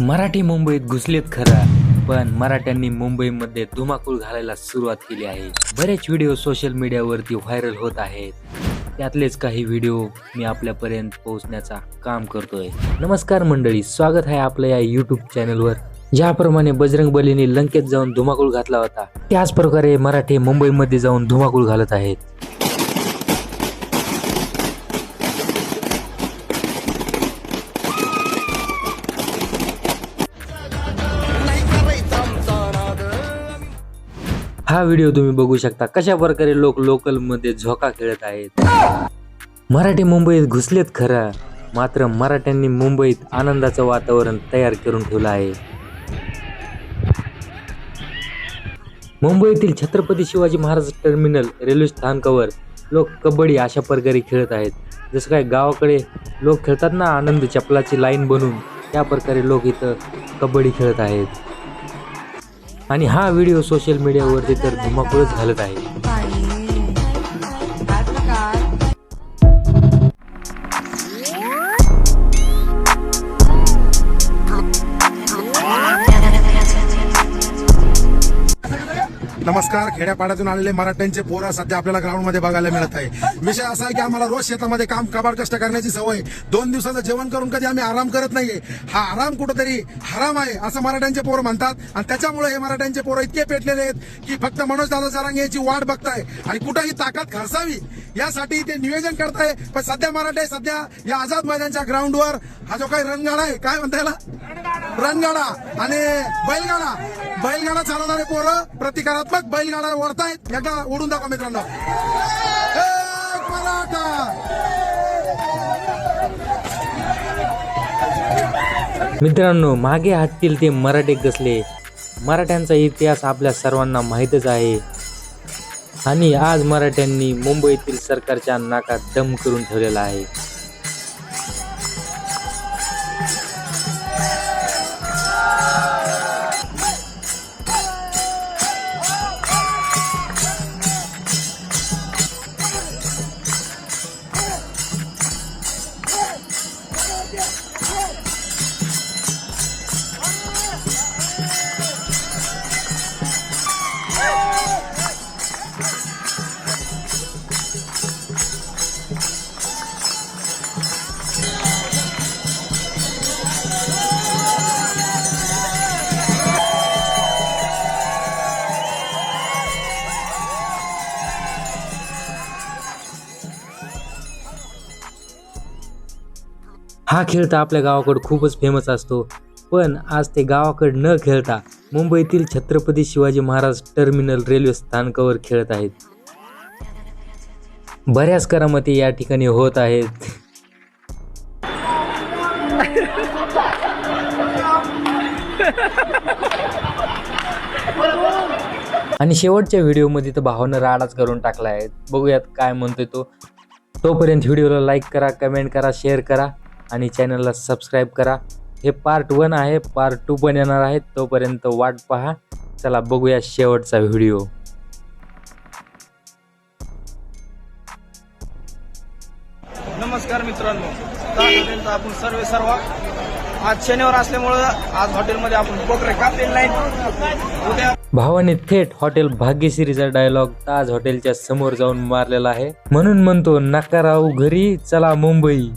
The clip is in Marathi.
मराठी मुंबईत घुसलेत खरं पण मराठ्यांनी मुंबईमध्ये धुमाकूळ घालायला सुरुवात केली आहे. बरेच व्हिडिओ सोशल मीडियावरती व्हायरल होत आहेत. त्यातलेच काही व्हिडिओ मी आपल्यापर्यंत पोहोचण्याचा काम करतोय. नमस्कार मंडळी स्वागत आहे आपल्या या युट्यूब चॅनलवर ज्याप्रमाणे बजरंग बलीने लंकेत जाऊन धुमाकूळ घातला होता त्याच प्रकारे मराठी मुंबईमध्ये जाऊन धुमाकूळ घालत आहेत. हा व्हिडिओ तुम्ही बघू शकता. कशा प्रकारे लोक लोकलमध्ये झोका खेळत आहेत. मराठी मुंबईत घुसलेत खरं मात्र मराठ्यांनी मुंबईत आनंदाचं वातावरण तयार करून ठेवलं आहे. मुंबईतील छत्रपती शिवाजी महाराज टर्मिनल रेल्वे स्थानकावर लोक कबड्डी अशा प्रकारे खेळत आहेत. जसं काय गावाकडे लोक खेळतात ना आनंद चपलाची लाईन बनवून त्या प्रकारे लोक इथं कबड्डी खेळत आहेत. आणि हा व्हिडिओ सोशल मीडियावरती तर धुमाकूळच घालत आहे. नमस्कार खेड्यापाड्यातून आलेले मराठ्यांचे पोरं सध्या आपल्याला ग्राउंडमध्ये बघायला मिळत आहे. विषय असा आहे की आम्हाला रोज शेतामध्ये काम कबाड कष्ट करण्याची सवय. दोन दिवसाचं जेवण करून कधी आम्ही आराम करत नाहीये. हा आराम कुठंतरी हराम आहे असं मराठ्यांचे पोरं म्हणतात. आणि त्याच्यामुळे हे मराठ्यांचे पोरं इतके पेटलेले आहेत की फक्त मनोज दादा जरांगे याची वाट बघताय आणि कुठंही ताकद खर्चावी यासाठी ते नियोजन करताय. पण सध्या मराठे सध्या या आझाद मैदानच्या ग्राउंडवर हा जो काही रणगाडा आहे काय म्हणता याला? रणगाडा. आणि बैलगाडा. बैलगाडा चालवणारे पोरं प्रतिकारात्मक बैलगाडा ओढतायत. एकदा ओढून दाखवा मित्रांनो. मराठा. मित्रांनो मागे हटतील ते मराठे गसले मराठ्यांचा इतिहास आपल्या सर्वांना माहीतच आहे. आणि आज मराठ्यांनी मुंबईतील सरकारच्या नाकात दम करून ठेवलेला आहे. हा खेळ तर आपल्या गावाकडं खूपच फेमस असतो. पण आज ते गावाकडं न खेळता मुंबईतील छत्रपती शिवाजी महाराज टर्मिनल रेल्वे स्थानकावर खेळत आहेत. बऱ्याच करामती या ठिकाणी होत आहेत. आणि शेवटच्या व्हिडिओमध्ये तर भावानं राडाच करून टाकला आहे. बघूयात काय म्हणतोय तो. तोपर्यंत व्हिडिओला लाईक करा कमेंट करा शेअर करा. आणि चॅनलला सबस्क्राईब करा. हे पार्ट वन आहे पार्ट टू पण येणार आहे तोपर्यंत वाट पहा. चला बघूया शेवटचा व्हिडिओ नमस्कार मित्रांनो. आपण सर्व सर्व. आज शनिवार असल्यामुळं आज हॉटेलमध्ये आपण कोकरे कापलेलं नाही. उद्या भावाने थेट हॉटेल भाग्यश्रीचा डायलॉग ताज हॉटेलच्या समोर जाऊन मारलेला आहे. म्हणून म्हणतो नका राहू घरी चला मुंबई.